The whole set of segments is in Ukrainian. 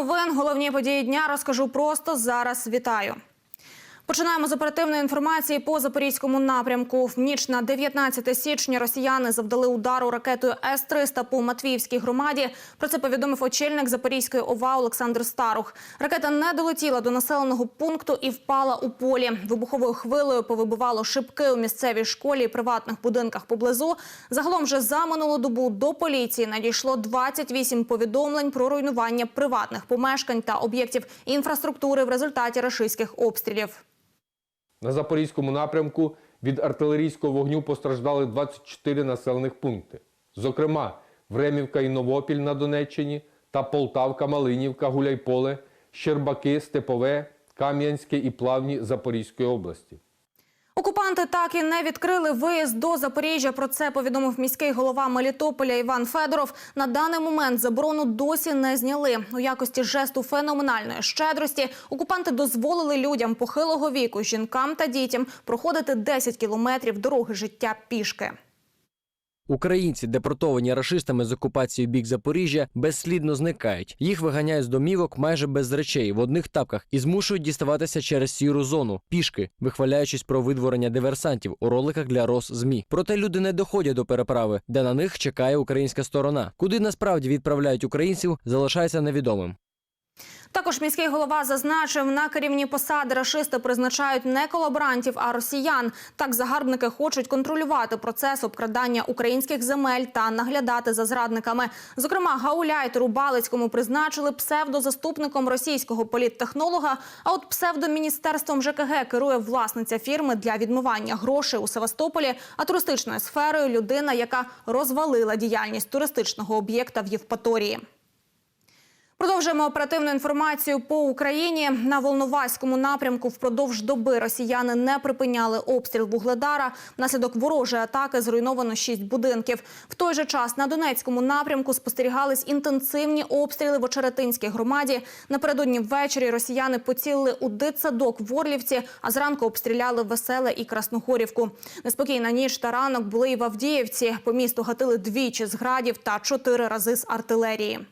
новин. Головні події дня розкажу просто зараз. Вітаю. Починаємо з оперативної інформації по запорізькому напрямку. В ніч на 19 січня росіяни завдали удару ракетою С-300 по Матвіївській громаді. Про це повідомив очільник Запорізької ОВА Олександр Старух. Ракета не долетіла до населеного пункту і впала у полі. Вибуховою хвилею повибивало шибки у місцевій школі і приватних будинках поблизу. Загалом вже за минулу добу до поліції надійшло 28 повідомлень про руйнування приватних помешкань та об'єктів інфраструктури в результаті рашистських обстрілів. На Запорізькому напрямку від артилерійського вогню постраждали 24 населених пункти. Зокрема, Времівка і Новопіль на Донеччині та Полтавка, Малинівка, Гуляйполе, Щербаки, Степове, Кам'янське і Плавні Запорізької області. Окупанти так і не відкрили виїзд до Запоріжжя. Про це повідомив міський голова Мелітополя Іван Федоров. На даний момент заборону досі не зняли. У якості жесту феноменальної щедрості окупанти дозволили людям похилого віку, жінкам та дітям проходити 10 кілометрів дороги життя пішки. Українці, депортовані рашистами з окупації бік Запоріжжя, безслідно зникають. Їх виганяють з домівок майже без речей в одних тапках і змушують діставатися через сіру зону пішки, вихваляючись про видворення диверсантів у роликах для роз ЗМІ. Проте люди не доходять до переправи, де на них чекає українська сторона. Куди насправді відправляють українців, залишається невідомим. Також міський голова зазначив, на керівні посади рашисти призначають не колаборантів, а росіян. Так загарбники хочуть контролювати процес обкрадання українських земель та наглядати за зрадниками. Зокрема, гауляйтеру Балицькому призначили псевдозаступником російського політтехнолога. А от псевдоміністерством ЖКГ керує власниця фірми для відмивання грошей у Севастополі, а туристичною сферою людина, яка розвалила діяльність туристичного об'єкта в Євпаторії. Продовжуємо оперативну інформацію по Україні. На Волноваському напрямку впродовж доби росіяни не припиняли обстріл Вугледара. Внаслідок ворожої атаки зруйновано шість будинків. В той же час на Донецькому напрямку спостерігались інтенсивні обстріли в Очеретинській громаді. Напередодні ввечері росіяни поцілили у дитсадок в Орлівці, а зранку обстріляли Веселе і Красногорівку. Неспокійна ніч та ранок були і в Авдіївці. По місту гатили двічі з градів та чотири рази з артилерії.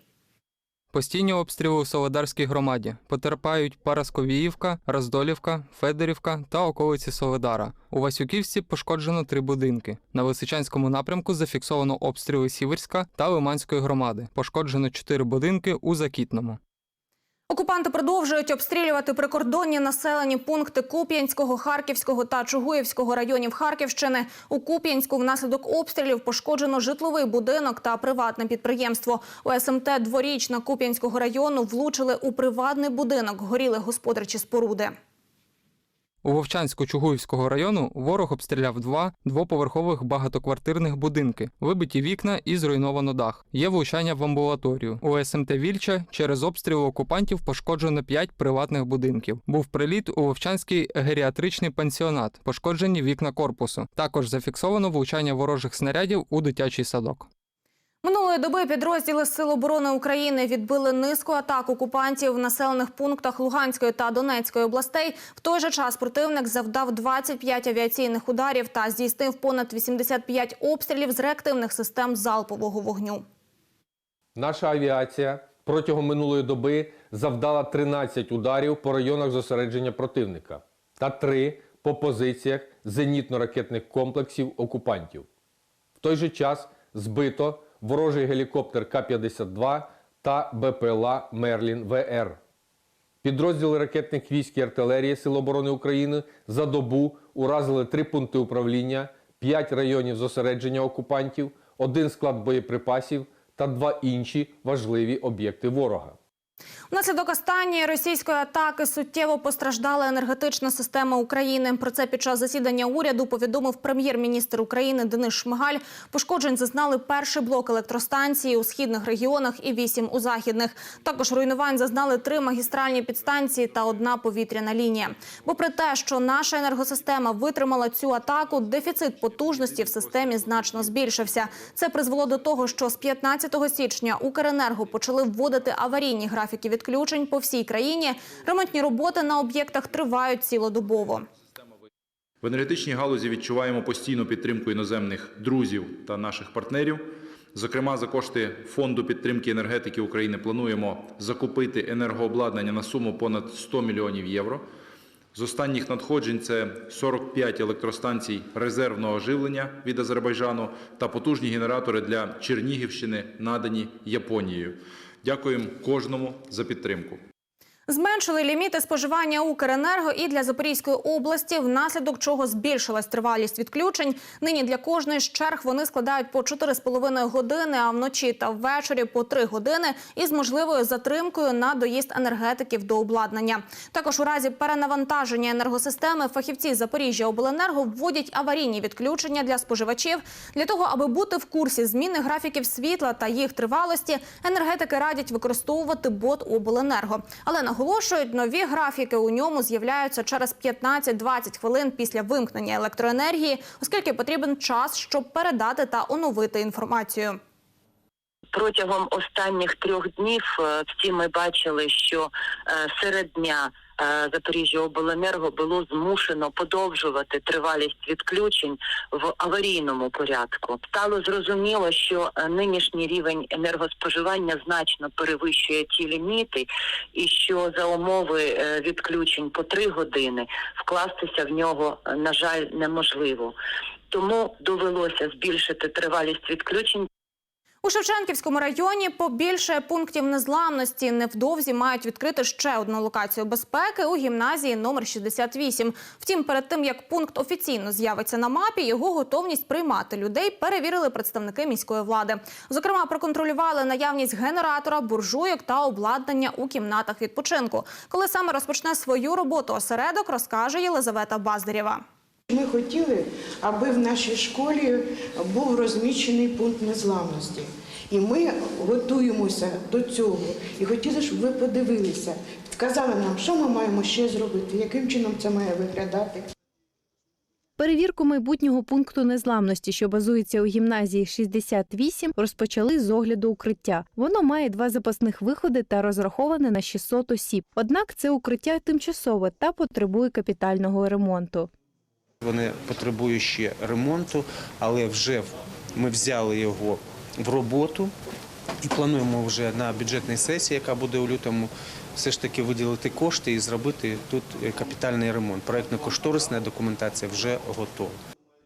Постійні обстріли у Соледарській громаді потерпають Парасковіївка, Роздолівка, Федорівка та околиці Соледара. У Васюківці пошкоджено три будинки. На Лисичанському напрямку зафіксовано обстріли Сіверська та Лиманської громади. Пошкоджено чотири будинки у Закітному. Окупанти продовжують обстрілювати прикордонні населені пункти Куп'янського, Харківського та Чугуївського районів Харківщини. У Куп'янську внаслідок обстрілів пошкоджено житловий будинок та приватне підприємство. У СМТ дворічна Куп'янського району влучили у приватний будинок, горіли господарчі споруди. У Вовчанську Чугуївського району ворог обстріляв два двоповерхових багатоквартирних будинки, вибиті вікна і зруйновано дах. Є влучання в амбулаторію. У СМТ Вільча через обстріл окупантів пошкоджено п'ять приватних будинків. Був приліт у Вовчанський геріатричний пансіонат, пошкоджені вікна корпусу. Також зафіксовано влучання ворожих снарядів у дитячий садок. Минулої доби підрозділи Сил оборони України відбили низку атак окупантів в населених пунктах Луганської та Донецької областей. В той же час противник завдав 25 авіаційних ударів та здійснив понад 85 обстрілів з реактивних систем залпового вогню. Наша авіація протягом минулої доби завдала 13 ударів по районах зосередження противника та 3 по позиціях зенітно-ракетних комплексів окупантів. В той же час збито ворожий гелікоптер К-52 та БПЛА Мерлін ВР. Підрозділи ракетних військ і артилерії Сил оборони України за добу уразили три пункти управління, п'ять районів зосередження окупантів, один склад боєприпасів та два інші важливі об'єкти ворога. Внаслідок останньої російської атаки суттєво постраждала енергетична система України. Про це під час засідання уряду повідомив прем'єр-міністр України Денис Шмигаль. Пошкоджень зазнали перший блок електростанції у східних регіонах і вісім у західних. Також руйнувань зазнали три магістральні підстанції та одна повітряна лінія. Попри те, що наша енергосистема витримала цю атаку, дефіцит потужності в системі значно збільшився. Це призвело до того, що з 15 січня Укренерго почали вводити аварійні графіки відключень по всій країні. Ремонтні роботи на об'єктах тривають цілодобово. В енергетичній галузі відчуваємо постійну підтримку іноземних друзів та наших партнерів. Зокрема, за кошти Фонду підтримки енергетики України плануємо закупити енергообладнання на суму понад 100 мільйонів євро. З останніх надходжень це 45 електростанцій резервного живлення від Азербайджану та потужні генератори для Чернігівщини, надані Японією. Дякуємо кожному за підтримку. Зменшили ліміти споживання Укренерго і для Запорізької області, внаслідок чого збільшилась тривалість відключень. Нині для кожної з черг вони складають по 4,5 години, а вночі та ввечері по 3 години із можливою затримкою на доїзд енергетиків до обладнання. Також у разі перенавантаження енергосистеми фахівці Запоріжжя Обленерго вводять аварійні відключення для споживачів. Для того, аби бути в курсі зміни графіків світла та їх тривалості, енергетики радять використовувати бот Обленерго. Але наголошують, нові графіки у ньому з'являються через 15-20 хвилин після вимкнення електроенергії, оскільки потрібен час, щоб передати та оновити інформацію. Протягом останніх трьох днів е, всі ми бачили, що е, серед дня Запоріжжя Обленерго було змушено подовжувати тривалість відключень в аварійному порядку. Стало зрозуміло, що е, нинішній рівень енергоспоживання значно перевищує ті ліміти, і що за умови е, відключень по три години вкластися в нього, е, на жаль, неможливо. Тому довелося збільшити тривалість відключень У Шевченківському районі побільше пунктів незламності невдовзі мають відкрити ще одну локацію безпеки у гімназії номер 68. Втім, перед тим як пункт офіційно з'явиться на мапі, його готовність приймати людей перевірили представники міської влади. Зокрема, проконтролювали наявність генератора, буржуйок та обладнання у кімнатах відпочинку. Коли саме розпочне свою роботу осередок, розкаже Єлизавета Баздарєва. Ми хотіли, аби в нашій школі був розміщений пункт незламності. І ми готуємося до цього. І хотіли, щоб ви подивилися, сказали нам, що ми маємо ще зробити, яким чином це має виглядати. Перевірку майбутнього пункту незламності, що базується у гімназії 68, розпочали з огляду укриття. Воно має два запасних виходи та розраховане на 600 осіб. Однак це укриття тимчасове та потребує капітального ремонту. Вони потребують ще ремонту, але вже ми взяли його в роботу і плануємо вже на бюджетній сесії, яка буде у лютому, все ж таки виділити кошти і зробити тут капітальний ремонт. Проєктно-кошторисна документація вже готова.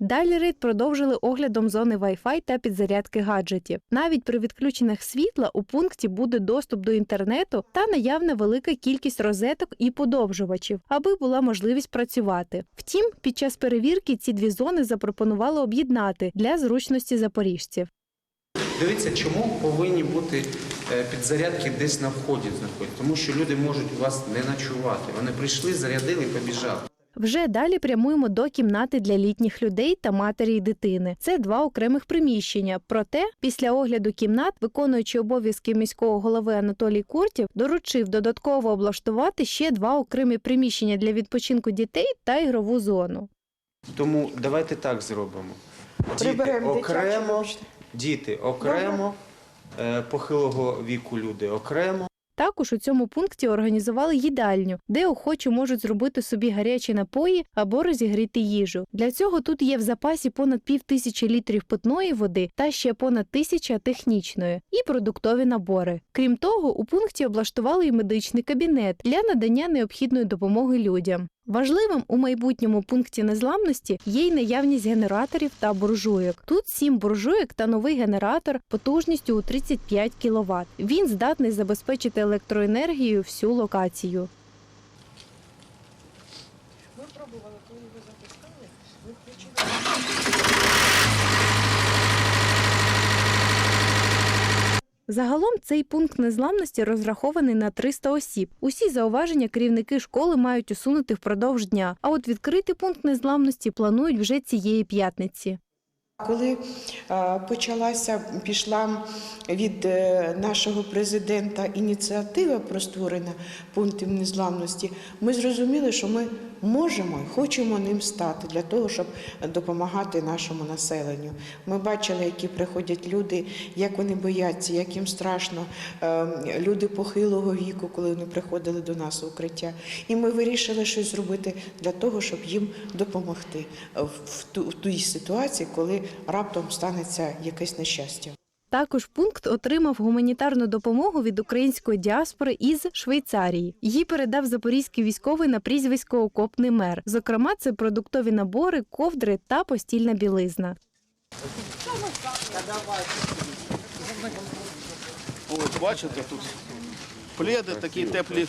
Далі рейд продовжили оглядом зони Wi-Fi та підзарядки гаджетів. Навіть при відключеннях світла у пункті буде доступ до інтернету та наявна велика кількість розеток і подовжувачів, аби була можливість працювати. Втім, під час перевірки ці дві зони запропонували об'єднати для зручності запоріжців. Дивіться, чому повинні бути е, підзарядки десь на вході? Тому що люди можуть у вас не ночувати. Вони прийшли, зарядили побіжали. Вже далі прямуємо до кімнати для літніх людей та матері й дитини. Це два окремих приміщення. Проте, після огляду кімнат, виконуючи обов'язки міського голови Анатолій Куртів, доручив додатково облаштувати ще два окремі приміщення для відпочинку дітей та ігрову зону. Тому давайте так зробимо. Діти окремо, діти окремо, е, похилого віку люди окремо. Також у цьому пункті організували їдальню, де охочі можуть зробити собі гарячі напої або розігріти їжу. Для цього тут є в запасі понад пів тисячі літрів питної води та ще понад тисяча технічної і продуктові набори. Крім того, у пункті облаштували й медичний кабінет для надання необхідної допомоги людям. Важливим у майбутньому пункті незламності є й наявність генераторів та буржуйок. Тут сім буржуйок та новий генератор потужністю у 35 кВт. Він здатний забезпечити електроенергією всю локацію. Загалом цей пункт незламності розрахований на 300 осіб. Усі зауваження керівники школи мають усунути впродовж дня. А от відкрити пункт незламності планують вже цієї п'ятниці. Коли почалася, пішла від е, нашого президента ініціатива про створення пунктів незламності, ми зрозуміли, що ми можемо і хочемо ним стати для того, щоб допомагати нашому населенню. Ми бачили, які приходять люди, як вони бояться, як їм страшно. Е, Люди похилого віку, коли вони приходили до нас у укриття. І ми вирішили щось зробити для того, щоб їм допомогти в в тій ситуації, коли раптом станеться якесь нещастя. Також пункт отримав гуманітарну допомогу від української діаспори із Швейцарії. Її передав запорізький військовий на прізвисько Окопний мер. Зокрема, це продуктові набори, ковдри та постільна білизна. Ось бачите тут пледи, такі теплі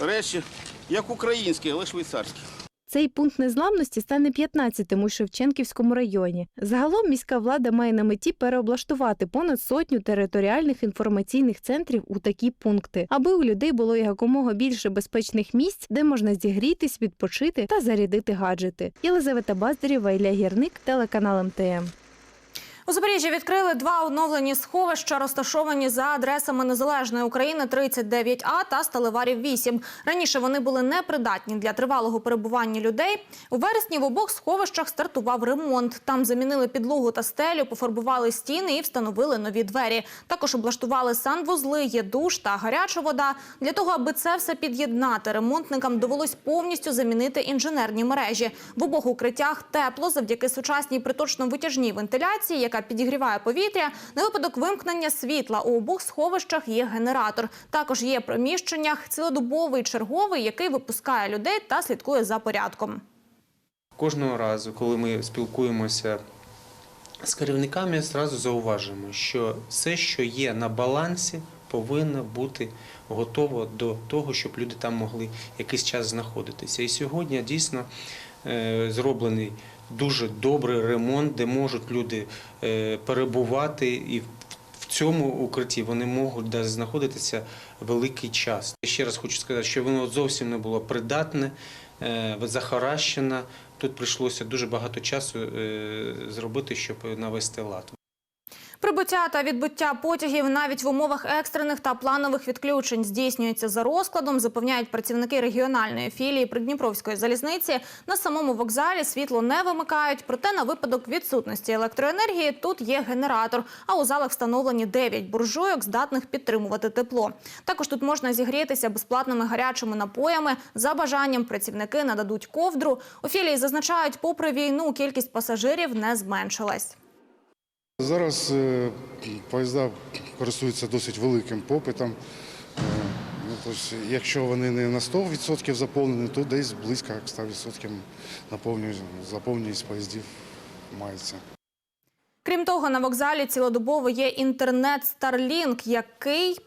речі, як українські, але швейцарські. Цей пункт незламності стане 15-тим у Шевченківському районі. Загалом міська влада має на меті переоблаштувати понад сотню територіальних інформаційних центрів у такі пункти, аби у людей було якомога більше безпечних місць, де можна зігрітись, відпочити та зарядити гаджети. Єлизавета Баздарєва, Ілля Гірник, телеканал МТМ. У Запоріжжі відкрили два оновлені сховища, розташовані за адресами Незалежної України 39А та Сталеварів 8. Раніше вони були непридатні для тривалого перебування людей. У вересні в обох сховищах стартував ремонт. Там замінили підлогу та стелю, пофарбували стіни і встановили нові двері. Також облаштували санвузли, є душ та гаряча вода. Для того, аби це все під'єднати, ремонтникам довелось повністю замінити інженерні мережі. В обох укриттях тепло завдяки сучасній приточно-витяжній вентиляції, підігріває повітря. На випадок вимкнення світла у обох сховищах є генератор. Також є в приміщеннях цілодобовий черговий, який випускає людей та слідкує за порядком. Кожного разу, коли ми спілкуємося з керівниками, зразу зауважуємо, що все, що є на балансі, повинно бути готово до того, щоб люди там могли якийсь час знаходитися. І сьогодні дійсно е, зроблений дуже добрий ремонт, де можуть люди е, перебувати і в цьому укритті вони можуть знаходитися великий час. Ще раз хочу сказати, що воно зовсім не було придатне, е, захаращене. Тут прийшлося дуже багато часу е, зробити, щоб навести лад. Прибуття та відбуття потягів навіть в умовах екстрених та планових відключень здійснюється за розкладом, запевняють працівники регіональної філії Придніпровської залізниці. На самому вокзалі світло не вимикають, проте на випадок відсутності електроенергії тут є генератор. А у залах встановлені 9 буржуйок, здатних підтримувати тепло. Також тут можна зігрітися безплатними гарячими напоями. За бажанням працівники нададуть ковдру. У філії зазначають, попри війну кількість пасажирів не зменшилась. Зараз е, поїзда користуються досить великим попитом. Е, ну, якщо вони не на 100% заповнені, то десь близько 100% наповнюють- заповненість поїздів мається. Крім того, на вокзалі цілодобово є інтернет Starlink, який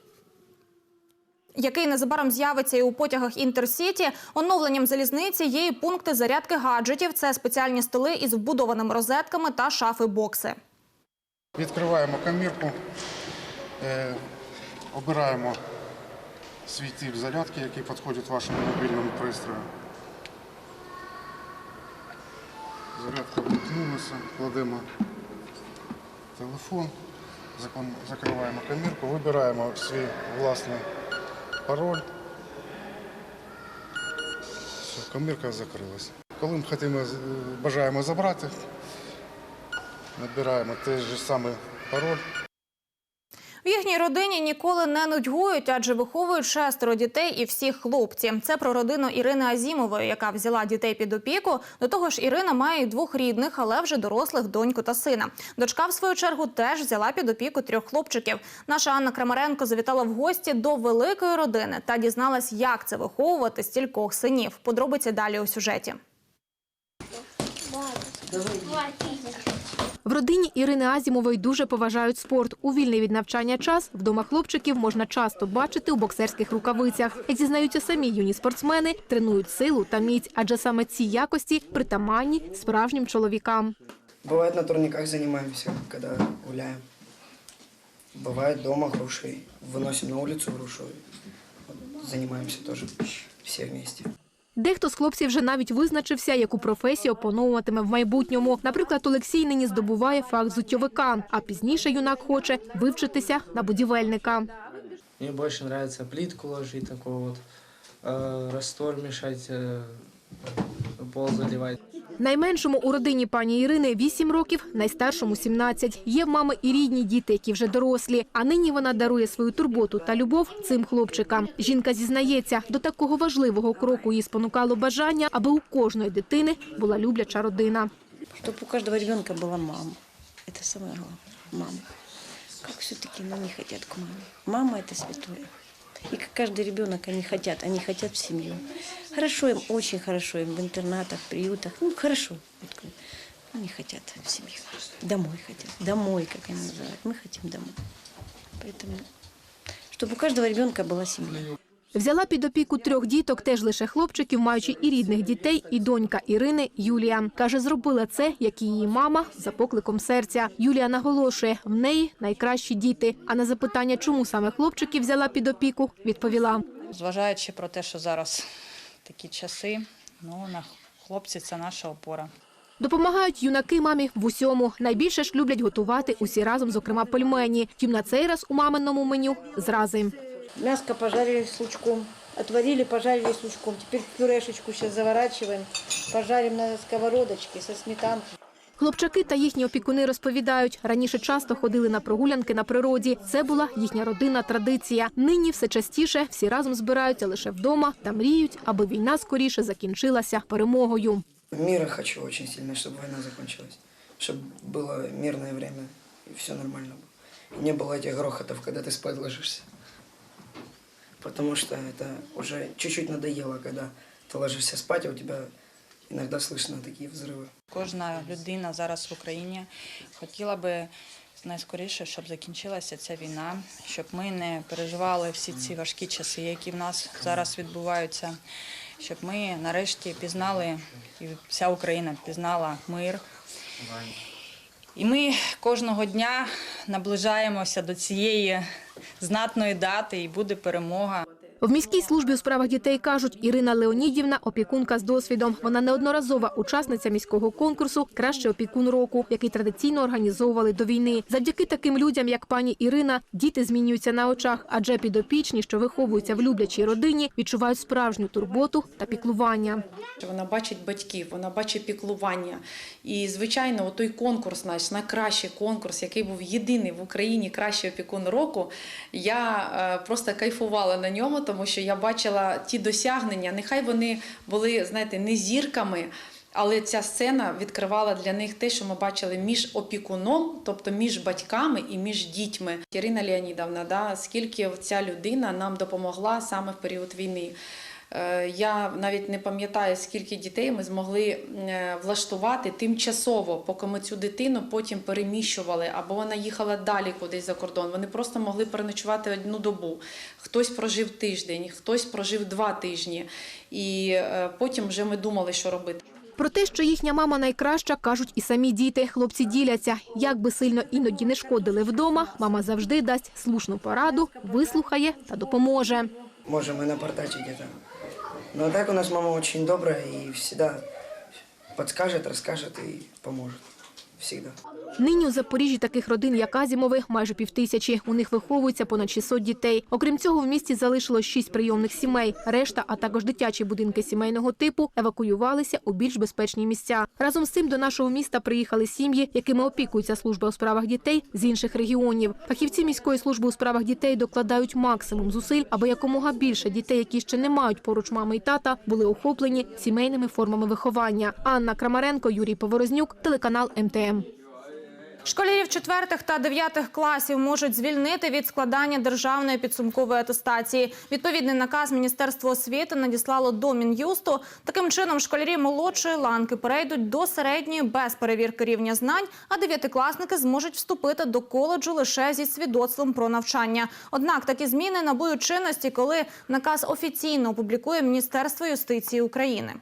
який незабаром з'явиться і у потягах Інтерсіті. Оновленням залізниці є і пункти зарядки гаджетів. Це спеціальні столи із вбудованими розетками та шафи-бокси. Відкриваємо камірку, е, обираємо свій тип зарядки, який підходить вашому мобільному пристрою. Зарядка вимкнулася, кладемо телефон, закриваємо камірку, вибираємо свій власний пароль. Все, камірка закрилась. Коли ми бажаємо забрати, набираємо той же самий пароль. В їхній родині ніколи не нудьгують, адже виховують шестеро дітей і всі хлопці. Це про родину Ірини Азімової, яка взяла дітей під опіку. До того ж, Ірина має двох рідних, але вже дорослих доньку та сина. Дочка, в свою чергу, теж взяла під опіку трьох хлопчиків. Наша Анна Крамаренко завітала в гості до великої родини та дізналась, як це виховувати стількох синів. Подробиці далі у сюжеті. В родині Ірини Азімової дуже поважають спорт. У вільний від навчання час вдома хлопчиків можна часто бачити у боксерських рукавицях. Як зізнаються самі юні спортсмени, тренують силу та міць, адже саме ці якості притаманні справжнім чоловікам. Бывает на турниках занимаемся, когда гуляем. Бывает дома грушей. Выносим на улицу грушу. Вот, Занимаемся тоже все вместе. Дехто з хлопців вже навіть визначився, яку професію опановуватиме в майбутньому. Наприклад, Олексій нині здобуває фах зуттєвика, а пізніше юнак хоче вивчитися на будівельника. Мені больше подобається плітку ложити, такого от, э, раствор мешать, э, пол заливать. Найменшому у родині пані Ірини 8 років, найстаршому 17. Є в мами і рідні діти, які вже дорослі. А нині вона дарує свою турботу та любов цим хлопчикам. Жінка зізнається, до такого важливого кроку її спонукало бажання, аби у кожної дитини була любляча родина. Чтобы у каждого ребенка была мама. Это самое главное. Мама. как все-таки они не хотят к маме. Мама это святое. И как каждый ребенок они хотят, они хотят в семью. Хорошо им, очень хорошо им в интернатах, приютах. Ну, хорошо. Вот как. Они хотят в семью. Домой хотят. Домой, как они называют. Мы хотим домой. Поэтому, чтобы у каждого ребенка была семья. Взяла під опіку трьох діток, теж лише хлопчиків, маючи і рідних дітей, і донька Ірини Юлія. Каже, зробила це, як і її мама, за покликом серця. Юлія наголошує, в неї найкращі діти. А на запитання, чому саме хлопчиків взяла під опіку, відповіла. Зважаючи про те, що зараз такі часи, ну на хлопці це наша опора. Допомагають юнаки мамі в усьому. Найбільше ж люблять готувати усі разом, зокрема пельмені. Втім, на цей раз у маминому меню зрази. Мяско пожарили с лучком. Отварили, пожарили с лучком. Теперь пюрешечку сейчас заворачиваем. Пожарим на сковородочке со сметанкой. Хлопчаки та їхні опікуни розповідають, раніше часто ходили на прогулянки на природі. Це була їхня родинна традиція. Нині все частіше всі разом збираються лише вдома та мріють, аби війна скоріше закінчилася перемогою. Мира хочу очень сильно, чтобы война закончилась. Чтобы было мирное время и все нормально было. И не было этих грохотов, когда ты спать ложишься. Потому что это уже чуть-чуть надоело, когда ты ложишься спать, а у тебя иногда слышно такие взрывы. Кожна людина зараз в Україні хотіла би найскоріше, щоб закінчилася ця війна, щоб ми не переживали всі ці важкі часи, які в нас зараз відбуваються, щоб ми нарешті пізнали, і вся Україна пізнала мир. І ми кожного дня наближаємося до цієї знатної дати, і буде перемога. В міській службі у справах дітей кажуть, Ірина Леонідівна – опікунка з досвідом. Вона неодноразова учасниця міського конкурсу «Кращий опікун року», який традиційно організовували до війни. Завдяки таким людям, як пані Ірина, діти змінюються на очах, адже підопічні, що виховуються в люблячій родині, відчувають справжню турботу та піклування. Вона бачить батьків, вона бачить піклування. І, звичайно, той конкурс, наш найкращий конкурс, який був єдиний в Україні кращий опікун року. Я е, просто кайфувала на ньому, тому що я бачила ті досягнення. Нехай вони були, знаєте, не зірками. Але ця сцена відкривала для них те, що ми бачили між опікуном, тобто між батьками і між дітьми. Ірина Леонідовна, да, скільки ця людина нам допомогла саме в період війни. Е, Я навіть не пам'ятаю, скільки дітей ми змогли е, влаштувати тимчасово, поки ми цю дитину потім переміщували, або вона їхала далі кудись за кордон. Вони просто могли переночувати одну добу. Хтось прожив тиждень, хтось прожив два тижні. І е, потім вже ми думали, що робити. Про те, що їхня мама найкраща, кажуть і самі діти. Хлопці діляться. Як би сильно іноді не шкодили вдома, мама завжди дасть слушну пораду, вислухає та допоможе. Можем и напортачить где-то. Но так у нас мама очень добрая и всегда подскажет, расскажет и поможет. Всегда. Нині у Запоріжжі таких родин, як Азімови, майже півтисячі. У них виховується понад 600 дітей. Окрім цього, в місті залишилось шість прийомних сімей. Решта, а також дитячі будинки сімейного типу, евакуювалися у більш безпечні місця. Разом з цим до нашого міста приїхали сім'ї, якими опікується служба у справах дітей з інших регіонів. Фахівці міської служби у справах дітей докладають максимум зусиль, аби якомога більше дітей, які ще не мають поруч мами і тата, були охоплені сімейними формами виховання. Анна Крамаренко, Юрій Поворознюк, телеканал МТМ. Школярів четвертих та дев'ятих класів можуть звільнити від складання державної підсумкової атестації. Відповідний наказ Міністерство освіти надіслало до Мін'юсту. Таким чином, школярі молодшої ланки перейдуть до середньої без перевірки рівня знань, а дев'ятикласники зможуть вступити до коледжу лише зі свідоцтвом про навчання. Однак такі зміни набудуть чинності, коли наказ офіційно опублікує Міністерство юстиції України.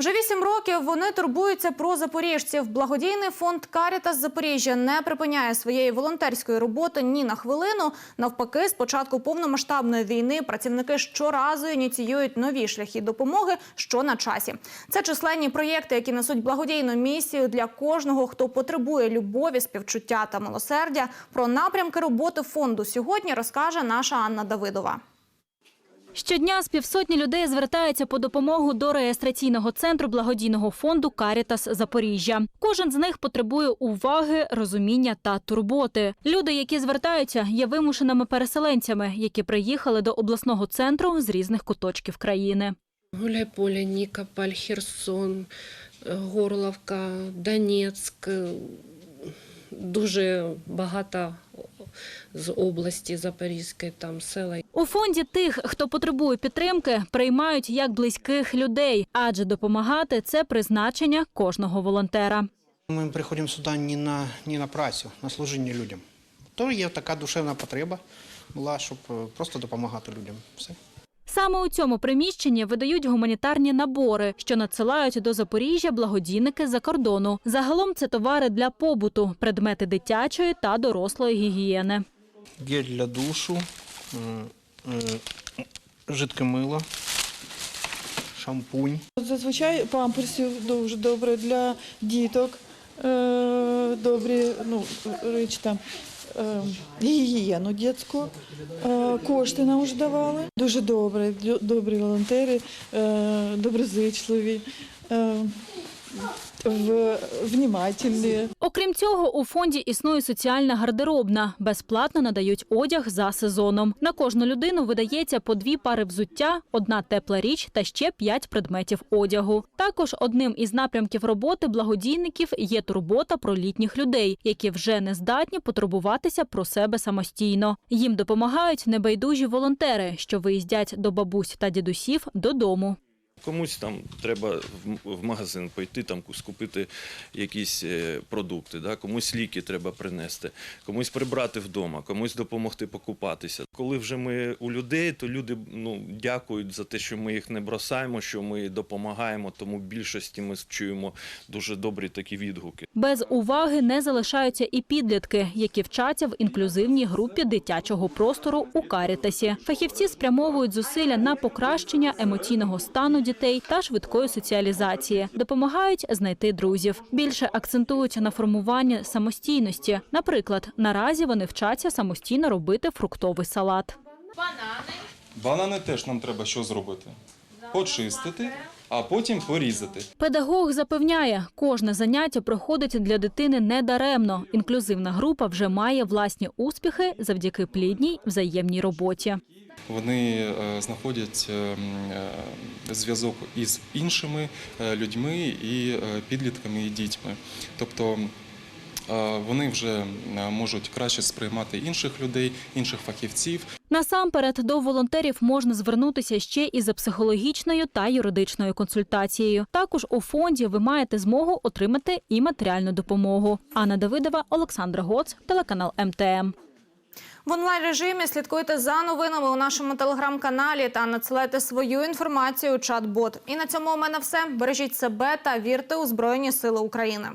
Вже вісім років вони турбуються про запоріжців. Благодійний фонд Карітас Запоріжжя не припиняє своєї волонтерської роботи ні на хвилину. Навпаки, з початку повномасштабної війни працівники щоразу ініціюють нові шляхи допомоги, що на часі. Це численні проєкти, які несуть благодійну місію для кожного, хто потребує любові, співчуття та милосердя. Про напрямки роботи фонду сьогодні розкаже наша Анна Давидова. Щодня з півсотні людей звертаються по допомогу до реєстраційного центру благодійного фонду Карітас Запоріжжя. Кожен з них потребує уваги, розуміння та турботи. Люди, які звертаються, є вимушеними переселенцями, які приїхали до обласного центру з різних куточків країни. Гуляйполе, Никополь, Херсон, Горловка, Донецк, э, дуже багато з області Запорізької, там села. У фонді тих, хто потребує підтримки, приймають як близьких людей, адже допомагати це призначення кожного волонтера. Ми приходимо сюди не на, не на працю, на служіння людям. То є така душевна потреба була, щоб е, просто допомагати людям. Все. Саме у цьому приміщенні видають гуманітарні набори, що надсилають до Запоріжжя благодійники за кордону. Загалом це товари для побуту, предмети дитячої та дорослої гігієни. Гель для душу, жидке мило, шампунь. Зазвичай памперсів дуже добре для діток. Е, добрі ну, речі там. Е, Гігієну дитячу. Е, Кошти нам вже давали. Дуже добре, добрі волонтери, е, доброзичливі, в-. Окрім цього, у фонді існує соціальна гардеробна. Безплатно надають одяг за сезоном. На кожну людину видається по дві пари взуття, одна тепла річ та ще п'ять предметів одягу. Також одним із напрямків роботи благодійників є турбота про літніх людей, які вже не здатні потурбуватися про себе самостійно. Їм допомагають небайдужі волонтери, що виїздять до бабусь та дідусів додому. Комусь там треба в- магазин пойти, там скупити якісь е, продукти, да? комусь ліки треба принести, комусь прибрати вдома, комусь допомогти покупатися. Коли вже ми у людей, то люди ну, дякують за те, що ми їх не бросаємо, що ми допомагаємо, тому в більшості ми чуємо дуже добрі такі відгуки. Без уваги не залишаються і підлітки, які вчаться в інклюзивній групі дитячого простору у Карітасі. Фахівці спрямовують зусилля на покращення емоційного стану дітей та швидкої соціалізації, допомагають знайти друзів. Більше акцентують на формуванні самостійності. Наприклад, наразі вони вчаться самостійно робити фруктовий салат. Банани теж нам треба що зробити? Почистити, а потім порізати. Педагог запевняє, кожне заняття проходить для дитини недаремно. Інклюзивна група вже має власні успіхи завдяки плідній взаємній роботі. Вони е, знаходять е, м, е, зв'язок із іншими е, людьми і підлітками і дітьми. Тобто вони вже е, можуть краще сприймати інших людей, інших фахівців. Насамперед до волонтерів можна звернутися ще і за психологічною та юридичною консультацією. Також у фонді ви маєте змогу отримати і матеріальну допомогу. Анна Давидова, Олександра Гоц, телеканал МТМ. В онлайн режимі слідкуйте за новинами у нашому телеграм-каналі та надсилайте свою інформацію у чат-бот. І на цьому у мене все. Бережіть себе та вірте у Збройні Сили України.